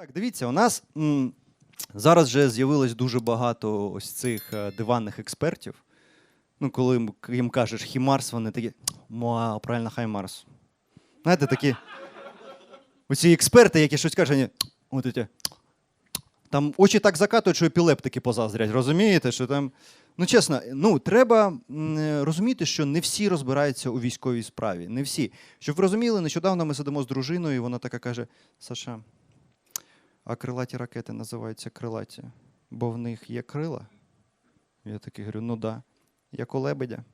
Так, дивіться, у нас м, зараз вже з'явилось дуже багато ось цих е, диванних експертів. Ну, коли їм кажеш Хімарс, вони такі Муа, правильно, Хаймарс. Знаєте, такі. Оці експерти, які щось кажуть, вони, от ці, там очі так закатують, що епілептики позаздрять, розумієте? Що там... Ну, чесно, ну, треба е, розуміти, що не всі розбираються у військовій справі. Не всі. Щоб ви розуміли, нещодавно ми сидимо з дружиною, і вона така каже: Саша, а крилаті ракети називаються крилаті, бо в них є крила. Я такий говорю, ну да. Як у лебедя.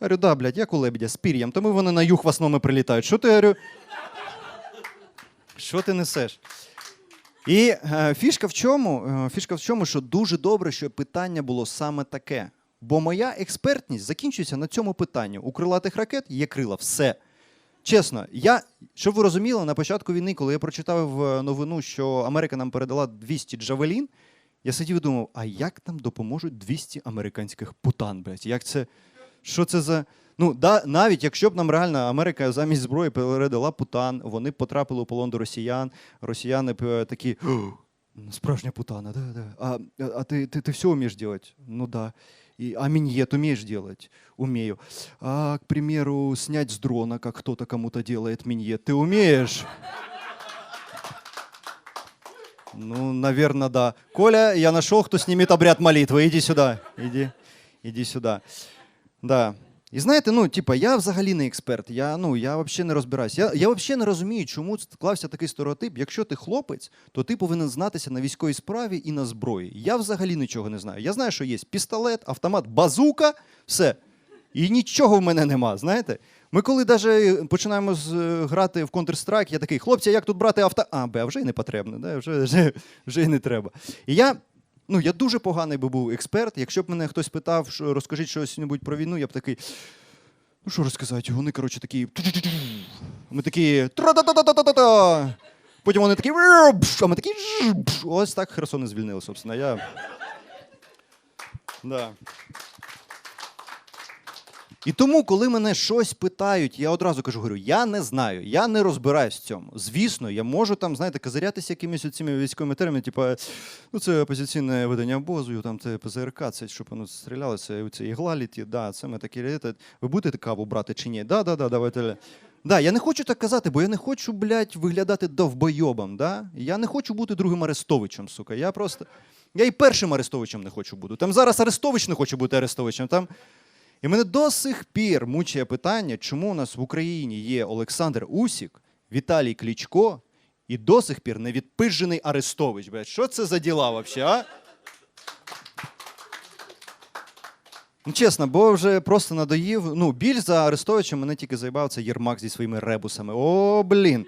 Говорю, да, блядь, як у лебедя, з пір'ям, тому вони на юг в основному прилітають. Що ти говорю? Що ти несеш? І е, фішка в чому? Е, фішка в чому, що дуже добре, що питання було саме таке. Бо моя експертність закінчується на цьому питанні. У крилатих ракет є крила, все. Чесно, я, щоб ви розуміли, на початку війни, коли я прочитав е, новину, що Америка нам передала 200 джавелін, я сидів і думав, а як нам допоможуть 200 американських путан, блядь? Як це? Що це за. Ну, да, навіть якщо б нам реально Америка замість зброї передала путан, вони б потрапили у полон до росіян, росіяни б е, такі. «О, Справжня путана, да, да. А, а ты, ты, ты все умеешь делать? Ну да. И, а миньет умеешь делать? Умею. А, к примеру, снять с дрона, как кто-то кому-то делает миньет, ты умеешь? Ну, наверное, да. Коля, я нашел, кто снимет обряд молитвы. Иди сюда. Иди, иди сюда. Да. І знаєте, ну, типа, я взагалі не експерт, я, ну, я взагалі не розбираюся. Я, я взагалі не розумію, чому склався такий стереотип. Якщо ти хлопець, то ти повинен знатися на військовій справі і на зброї. Я взагалі нічого не знаю. Я знаю, що є пістолет, автомат, базука, все. І нічого в мене нема, знаєте? Ми коли навіть починаємо з, е, грати в Counter-Strike, я такий, хлопці, як тут брати авто. А, бе, вже й не потрібно, да? вже, вже, вже й не треба. І я, ну, я дуже поганий би був експерт. Якщо б мене хтось питав, що розкажіть щось небудь про війну, я б такий. Ну, що розказати? Вони, коротше, такі. Ми такі. тра-та-та-та-та-та-та. Потім вони такі. А ми такі. Ось так Херсон і звільнили, собственно. Я... Да. І тому, коли мене щось питають, я одразу кажу, говорю, я не знаю, я не розбираюсь в цьому. Звісно, я можу там, знаєте, казарятися якимись цими військовими термінами, типу, ну це опозиційне видання обозу, там це ПЗРК, це щоб воно стріляло, це, це ігла да, це ми такі. «Е, Ви будете каву брати чи ні? Да, да, да, давайте. Да, я не хочу так казати, бо я не хочу, блядь, виглядати довбойобом. Да? Я не хочу бути другим Арестовичем, сука. Я просто. Я і першим Арестовичем не хочу бути. Там зараз Арестович не хоче бути Арестовичем. Там і мене до сих пір мучає питання, чому у нас в Україні є Олександр Усік, Віталій Клічко і до сих пір не відпижений Арестович. Блядь, що це за діла взагалі, а? Ну, чесно, бо вже просто надоїв. Ну, більш за Арестовичем мене тільки заїбав це Єрмак зі своїми ребусами. О, блін.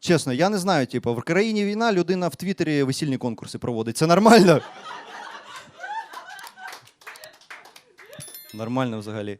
Чесно, я не знаю, типу, в країні війна людина в Твіттері весільні конкурси проводить. Це нормально? Нормально взагалі.